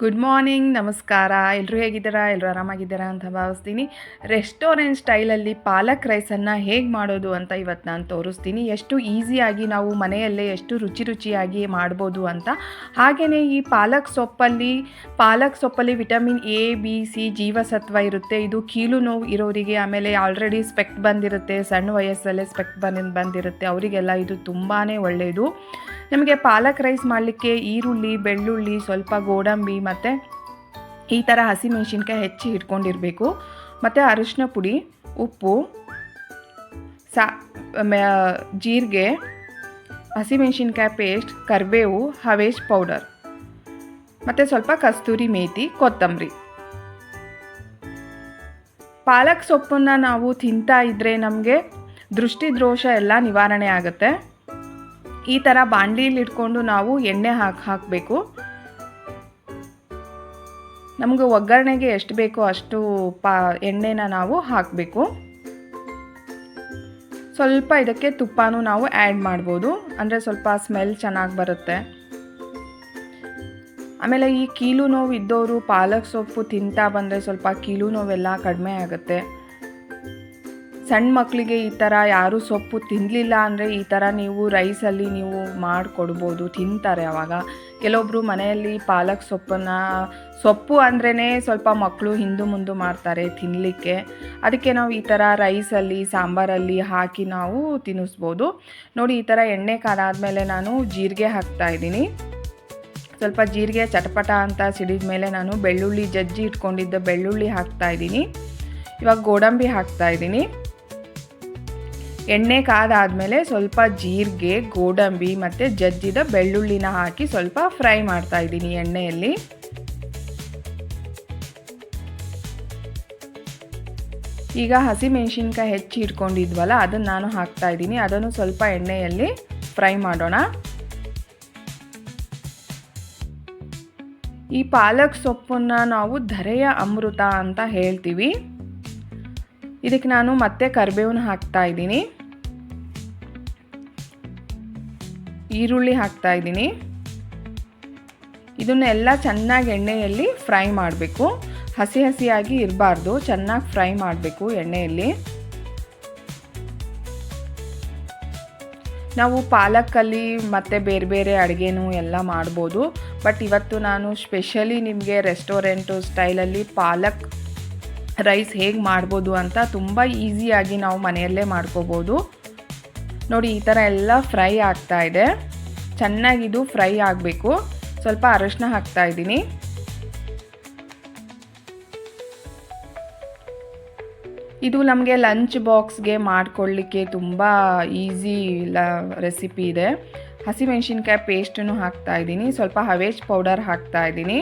Good morning ನಮಸ್ಕಾರ. ಎಲ್ಲರೂ ಹೇಗಿದ್ದೀರಾ? ಎಲ್ಲರೂ ಆರಾಮಾಗಿದ್ದೀರಾ ಅಂತ ಭಾವಿಸ್ತೀನಿ. ರೆಸ್ಟೋರೆಂಟ್ ಸ್ಟೈಲಲ್ಲಿ ಪಾಲಕ್ ರೈಸನ್ನು ಹೇಗೆ ಮಾಡೋದು ಅಂತ ಇವತ್ತು ನಾನು ತೋರಿಸ್ತೀನಿ. ಎಷ್ಟು ಈಸಿಯಾಗಿ ನಾವು ಮನೆಯಲ್ಲೇ ಎಷ್ಟು ರುಚಿ ರುಚಿಯಾಗಿ ಮಾಡ್ಬೋದು ಅಂತ. ಹಾಗೆಯೇ ಈ ಪಾಲಕ್ ಸೊಪ್ಪಲ್ಲಿ ಪಾಲಕ್ ಸೊಪ್ಪಲ್ಲಿ ವಿಟಮಿನ್ ಎ ಬಿ ಸಿ ಜೀವಸತ್ವ ಇರುತ್ತೆ. ಇದು ಕೀಲು ನೋವು ಇರೋರಿಗೆ, ಆಮೇಲೆ ಆಲ್ರೆಡಿ ಸ್ಪೆಕ್ಟ್ ಬಂದಿರುತ್ತೆ, ಸಣ್ಣ ವಯಸ್ಸಲ್ಲೇ ಸ್ಪೆಕ್ಟ್ ಬಂದ, ಬಂದಿರುತ್ತೆ. ಅವರಿಗೆಲ್ಲ ಇದು ತುಂಬಾ ಒಳ್ಳೆಯದು ನಮಗೆ ಪಾಲಕ್ ರೈಸ್ ಮಾಡಲಿಕ್ಕೆ ಈರುಳ್ಳಿ, ಬೆಳ್ಳುಳ್ಳಿ, ಸ್ವಲ್ಪ ಗೋಡಂಬಿ ಮತ್ತು ಈ ಥರ ಹಸಿಮೆಣ್ಸಿನ್ಕಾಯಿ ಹೆಚ್ಚಿ ಇಟ್ಕೊಂಡಿರಬೇಕು. ಮತ್ತು ಅರಿಶಿನ ಪುಡಿ, ಉಪ್ಪು, ಸಾ ಜೀರಿಗೆ ಹಸಿಮೆಣ್ಸಿನ್ಕಾಯಿ ಪೇಸ್ಟ್, ಕರಿಬೇವು, ಹವೇಶ್ ಪೌಡರ್. ಮತ್ತು ಸ್ವಲ್ಪ ಕಸ್ತೂರಿ ಮೇಥಿ ಕೊತ್ತಂಬರಿ. ಪಾಲಕ್ ಸೊಪ್ಪನ್ನು ನಾವು ತಿಂತಾ ಇದ್ದರೆ ನಮಗೆ ದೃಷ್ಟಿ ದೋಷ ಎಲ್ಲ ನಿವಾರಣೆ ಆಗುತ್ತೆ. ಈ ಥರ ಬಾಣಲಿಲಿ ಇಟ್ಕೊಂಡು ನಾವು ಎಣ್ಣೆ ಹಾಕಿ, ಹಾಕಬೇಕು. ನಮಗೆ ಒಗ್ಗರಣೆಗೆ ಎಷ್ಟು ಬೇಕೋ ಅಷ್ಟು ಪಾ ಎಣ್ಣೆನ ನಾವು ಹಾಕಬೇಕು. ಸ್ವಲ್ಪ ಇದಕ್ಕೆ ತುಪ್ಪನೂ ನಾವು ಆ್ಯಡ್ ಮಾಡ್ಬೋದು. ಅಂದರೆ ಸ್ವಲ್ಪ ಸ್ಮೆಲ್ ಚೆನ್ನಾಗಿ ಬರುತ್ತೆ. ಆಮೇಲೆ ಈ ಕೀಲು ನೋವು ಇದ್ದವರು ಪಾಲಕ್ ಸೊಪ್ಪು ತಿಂತಾ ಬಂದರೆ ಸ್ವಲ್ಪ ಕೀಲು ನೋವೆಲ್ಲ ಕಡಿಮೆ ಆಗುತ್ತೆ. ಸಣ್ಣ ಮಕ್ಕಳಿಗೆ ಈ ಥರ ಯಾರೂ ಸೊಪ್ಪು ತಿನ್ನಲಿಲ್ಲ ಅಂದರೆ ಈ ಥರ ನೀವು ರೈಸಲ್ಲಿ ನೀವು ಮಾಡಿಕೊಡ್ಬೋದು, ತಿಂತಾರೆ ಅವಾಗ. ಕೆಲವೊಬ್ಬರು ಮನೆಯಲ್ಲಿ ಪಾಲಕ್ ಸೊಪ್ಪನ್ನು, ಸೊಪ್ಪು ಅಂದ್ರೇ ಸ್ವಲ್ಪ ಮಕ್ಕಳು ಹಿಂದು ಮುಂದು ಮಾಡ್ತಾರೆ ತಿನ್ನಲಿಕ್ಕೆ ಅದಕ್ಕೆ ನಾವು ಈ ಥರ ರೈಸಲ್ಲಿ ಸಾಂಬಾರಲ್ಲಿ ಹಾಕಿ ನಾವು ತಿನ್ನಿಸ್ಬೋದು. ನೋಡಿ, ಈ ಥರ ಎಣ್ಣೆ ಕಾದಾದಮೇಲೆ ನಾನು ಜೀರಿಗೆ ಹಾಕ್ತಾ ಇದ್ದೀನಿ. ಸ್ವಲ್ಪ ಜೀರಿಗೆ ಚಟಪಟ ಅಂತ ಸಿಡಿದ ಮೇಲೆ ನಾನು ಬೆಳ್ಳುಳ್ಳಿ ಜಜ್ಜಿ ಇಟ್ಕೊಂಡಿದ್ದ ಬೆಳ್ಳುಳ್ಳಿ ಹಾಕ್ತಾ ಇದ್ದೀನಿ. ಇವಾಗ ಗೋಡಂಬಿ ಹಾಕ್ತಾ ಇದ್ದೀನಿ. ಎಣ್ಣೆ ಕಾದಾದಮೇಲೆ ಸ್ವಲ್ಪ ಜೀರಿಗೆ, ಗೋಡಂಬಿ ಮತ್ತು ಜಜ್ಜಿದ ಬೆಳ್ಳುಳ್ಳಿನ ಹಾಕಿ ಸ್ವಲ್ಪ ಫ್ರೈ ಮಾಡ್ತಾ ಇದ್ದೀನಿ ಎಣ್ಣೆಯಲ್ಲಿ. ಈಗ ಹಸಿಮೆಣಸಿನ್ಕಾಯಿ ಹೆಚ್ಚಿ ಇಟ್ಕೊಂಡಿದ್ವಲ್ಲ, ಅದನ್ನು ನಾನು ಹಾಕ್ತಾ ಇದ್ದೀನಿ. ಅದನ್ನು ಸ್ವಲ್ಪ ಎಣ್ಣೆಯಲ್ಲಿ ಫ್ರೈ ಮಾಡೋಣ. ಈ ಪಾಲಕ್ ಸೊಪ್ಪನ್ನು ನಾವು ಧರೆಯ ಅಮೃತ ಅಂತ ಹೇಳ್ತೀವಿ. ಇದಕ್ಕೆ ನಾನು ಮತ್ತೆ ಕರಿಬೇವನ್ನ ಹಾಕ್ತಾ ಇದ್ದೀನಿ. ಈರುಳ್ಳಿ ಹಾಕ್ತಾ ಇದ್ದೀನಿ. ಇದನ್ನೆಲ್ಲ ಚೆನ್ನಾಗಿ ಎಣ್ಣೆಯಲ್ಲಿ ಫ್ರೈ ಮಾಡಬೇಕು. ಹಸಿ ಹಸಿಯಾಗಿ ಇರಬಾರ್ದು. ಚೆನ್ನಾಗಿ ಫ್ರೈ ಮಾಡಬೇಕು ಎಣ್ಣೆಯಲ್ಲಿ. ನಾವು ಪಾಲಕಲ್ಲಿ ಮತ್ತು ಬೇರೆ ಬೇರೆ ಅಡುಗೆನೂ ಎಲ್ಲ ಮಾಡ್ಬೋದು. ಬಟ್ ಇವತ್ತು ನಾನು ಸ್ಪೆಷಲಿ ನಿಮಗೆ ರೆಸ್ಟೋರೆಂಟು ಸ್ಟೈಲಲ್ಲಿ ಪಾಲಕ್ ರೈಸ್ ಹೇಗೆ ಮಾಡ್ಬೋದು ಅಂತ ತುಂಬ ಈಸಿಯಾಗಿ ನಾವು ಮನೆಯಲ್ಲೇ ಮಾಡ್ಕೋಬೋದು. ನೋಡಿ, ಈ ಥರ ಎಲ್ಲ ಫ್ರೈ ಆಗ್ತಾ ಇದೆ. ಚೆನ್ನಾಗಿದು ಫ್ರೈ ಆಗಬೇಕು. ಸ್ವಲ್ಪ ಅರಶಿನ ಹಾಕ್ತಾ ಇದ್ದೀನಿ. ಇದು ನಮಗೆ ಲಂಚ್ ಬಾಕ್ಸ್ಗೆ ಮಾಡ್ಕೊಳ್ಳಿಕ್ಕೆ ತುಂಬ ಈಸಿ ರೆಸಿಪಿ ಇದೆ. ಹಸಿಮೆಣ್ಸಿನ್ಕಾಯಿ ಪೇಸ್ಟನ್ನು ಹಾಕ್ತಾ ಇದ್ದೀನಿ. ಸ್ವಲ್ಪ ಹವೇಜ್ ಪೌಡರ್ ಹಾಕ್ತಾ ಇದ್ದೀನಿ.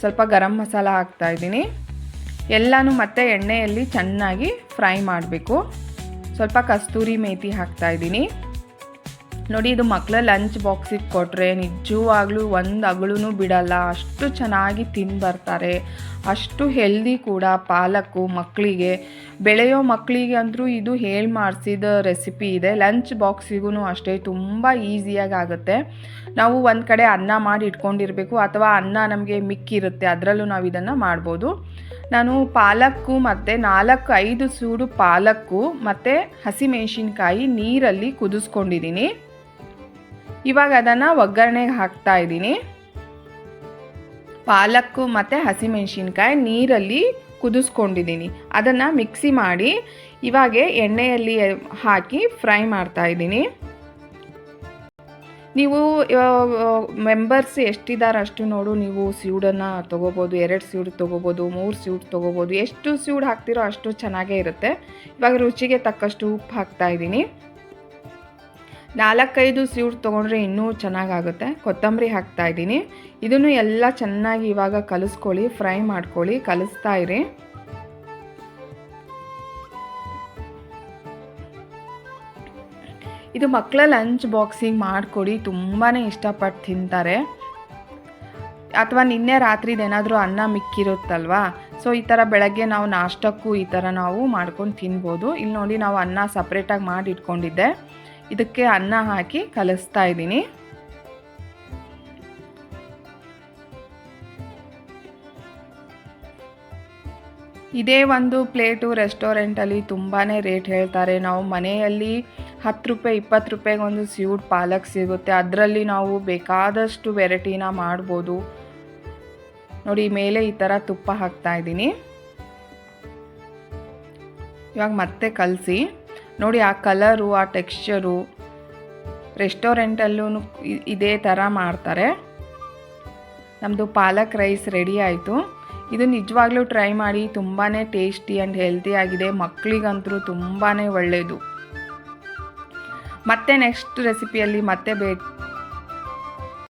ಸ್ವಲ್ಪ ಗರಂ ಮಸಾಲ ಹಾಕ್ತಾ ಇದ್ದೀನಿ. ಎಲ್ಲನೂ ಮತ್ತೆ ಎಣ್ಣೆಯಲ್ಲಿ ಚೆನ್ನಾಗಿ ಫ್ರೈ ಮಾಡಬೇಕು. ಸ್ವಲ್ಪ ಕಸ್ತೂರಿ ಮೇತಿ ಹಾಕ್ತಾ ಇದ್ದೀನಿ. ನೋಡಿ, ಇದು ಮಕ್ಕಳ ಲಂಚ್ ಬಾಕ್ಸಿಗೆ ಕೊಟ್ಟರೆ ನಿಜವಾಗ್ಲೂ ಒಂದು ಅಗಳೂ ಬಿಡಲ್ಲ. ಅಷ್ಟು ಚೆನ್ನಾಗಿ ತಿಂದು ಬರ್ತಾರೆ. ಅಷ್ಟು ಹೆಲ್ದಿ ಕೂಡ ಪಾಲಕ್ಕು ಮಕ್ಕಳಿಗೆ ಬೆಳೆಯೋ ಮಕ್ಕಳಿಗೆ ಅಂದರೂ ಇದು ಹೇಳಿ ಮಾಡಿಸಿದ ರೆಸಿಪಿ ಇದೆ. ಲಂಚ್ ಬಾಕ್ಸಿಗೂ ಅಷ್ಟೇ, ತುಂಬ ಈಸಿಯಾಗಿ ಆಗುತ್ತೆ. ನಾವು ಒಂದು ಕಡೆ ಅನ್ನ ಮಾಡಿ ಇಟ್ಕೊಂಡಿರಬೇಕು ಅಥವಾ ಅನ್ನ ನಮಗೆ ಮಿಕ್ಕಿರುತ್ತೆ. ಅದರಲ್ಲೂ ನಾವು ಇದನ್ನು ಮಾಡ್ಬೋದು. ನಾನು ಪಾಲಕ್ಕು ಮತ್ತು ನಾಲ್ಕು, ಐದು ಸೂಡು ಪಾಲಕ್ಕು ಮತ್ತು ಹಸಿಮೆಣಸಿನ್ಕಾಯಿ ನೀರಲ್ಲಿ ಕುದಿಸ್ಕೊಂಡಿದ್ದೀನಿ. ಇವಾಗ ಅದನ್ನು ಒಗ್ಗರಣೆಗೆ ಹಾಕ್ತಾ ಇದ್ದೀನಿ. ಪಾಲಕ್ಕು ಮತ್ತು ಹಸಿಮೆಣಸಿನ್ಕಾಯಿ ನೀರಲ್ಲಿ ಕುದಿಸ್ಕೊಂಡಿದ್ದೀನಿ. ಅದನ್ನು ಮಿಕ್ಸಿ ಮಾಡಿ ಇವಾಗೆ ಎಣ್ಣೆಯಲ್ಲಿ ಹಾಕಿ ಫ್ರೈ ಮಾಡ್ತಾ ಇದ್ದೀನಿ. ನೀವು ಮೆಂಬರ್ಸ್ ಎಷ್ಟಿದ್ದಾರೆ ಅಷ್ಟು ನೋಡು, ನೀವು ಸ್ಯೂಡನ್ನು ತೊಗೋಬೋದು, ಎರಡು ಸ್ಯೂಡ್ ತೊಗೋಬೋದು, ಮೂರು ಸ್ಯೂಡ್ ತೊಗೋಬೋದು, ಎಷ್ಟು ಸ್ಯೂಡ್ ಹಾಕ್ತಿರೋ ಅಷ್ಟು ಚೆನ್ನಾಗೇ ಇರುತ್ತೆ. ಇವಾಗ ರುಚಿಗೆ ತಕ್ಕಷ್ಟು ಉಪ್ಪು ಹಾಕ್ತಾ ಇದ್ದೀನಿ. ನಾಲ್ಕೈದು ಸ್ಯೂಡ್ ತೊಗೊಂಡ್ರೆ ಇನ್ನೂ ಚೆನ್ನಾಗಾಗುತ್ತೆ. ಕೊತ್ತಂಬರಿ ಹಾಕ್ತಾ ಇದ್ದೀನಿ. ಇದನ್ನು ಎಲ್ಲ ಚೆನ್ನಾಗಿ ಇವಾಗ ಕಲಿಸ್ಕೊಳ್ಳಿ, ಫ್ರೈ ಮಾಡ್ಕೊಳ್ಳಿ, ಕಲಿಸ್ತಾ ಇರಿ. ಇದು ಮಕ್ಕಳ ಲಂಚ್ ಬಾಕ್ಸಿಂಗ್ ಮಾಡಿಕೊಡಿ ತುಂಬಾ ಇಷ್ಟಪಟ್ಟು ತಿಂತಾರೆ. ಅಥವಾ ನಿನ್ನೆ ರಾತ್ರಿದು ಏನಾದರೂ ಅನ್ನ ಮಿಕ್ಕಿರುತ್ತಲ್ವಾ? ಸೊ, ಈ ಥರ ಬೆಳಗ್ಗೆ ನಾವು ನಾಷ್ಟಕ್ಕೂ ಈ ಥರ ನಾವು ಮಾಡ್ಕೊಂಡು ತಿನ್ಬೋದು. ಇಲ್ಲಿ ನೋಡಿ ನಾವು ಅನ್ನ ಸಪ್ರೇಟಾಗಿ ಮಾಡಿ ಇಟ್ಕೊಂಡಿದ್ದೆ ಇದಕ್ಕೆ ಅನ್ನ ಹಾಕಿ ಕಲಿಸ್ತಾ ಇದ್ದೀನಿ. ಇದೇ ಒಂದು ಪ್ಲೇಟು ರೆಸ್ಟೋರೆಂಟಲ್ಲಿ ತುಂಬಾ ರೇಟ್ ಹೇಳ್ತಾರೆ. ನಾವು ಮನೆಯಲ್ಲಿ ಹತ್ತು ರೂಪಾಯಿ, ಇಪ್ಪತ್ತು ರೂಪಾಯಿಗೆ ಒಂದು ಸ್ಯೂಟ್ ಪಾಲಕ್ ಸಿಗುತ್ತೆ. ಅದರಲ್ಲಿ ನಾವು ಬೇಕಾದಷ್ಟು ವೆರೈಟಿನ ಮಾಡ್ಬೋದು. ನೋಡಿ ಮೇಲೆ ಈ ಥರ ತುಪ್ಪ ಹಾಕ್ತಾ ಇದ್ದೀನಿ. ಇವಾಗ ಮತ್ತೆ ಕಲಸಿ. ನೋಡಿ, ಆ ಕಲರು, ಆ ಟೆಕ್ಸ್ಚರು ರೆಸ್ಟೋರೆಂಟಲ್ಲೂ ಇದೇ ಥರ ಮಾಡ್ತಾರೆ. ನಮ್ಮದು ಪಾಲಕ್ ರೈಸ್ ರೆಡಿ ಆಯಿತು. ಇದು ನಿಜವಾಗ್ಲೂ ಟ್ರೈ ಮಾಡಿ ತುಂಬಾ ಟೇಸ್ಟಿ ಆ್ಯಂಡ್ ಹೆಲ್ತಿ ಆಗಿದೆ. ಮಕ್ಕಳಿಗಂತೂ ತುಂಬಾ ಒಳ್ಳೆಯದು ಮತ್ತೆ ನೆಕ್ಸ್ಟ್ ರೆಸಿಪಿಯಲ್ಲಿ ಮತ್ತೆ ಭೇಟಿ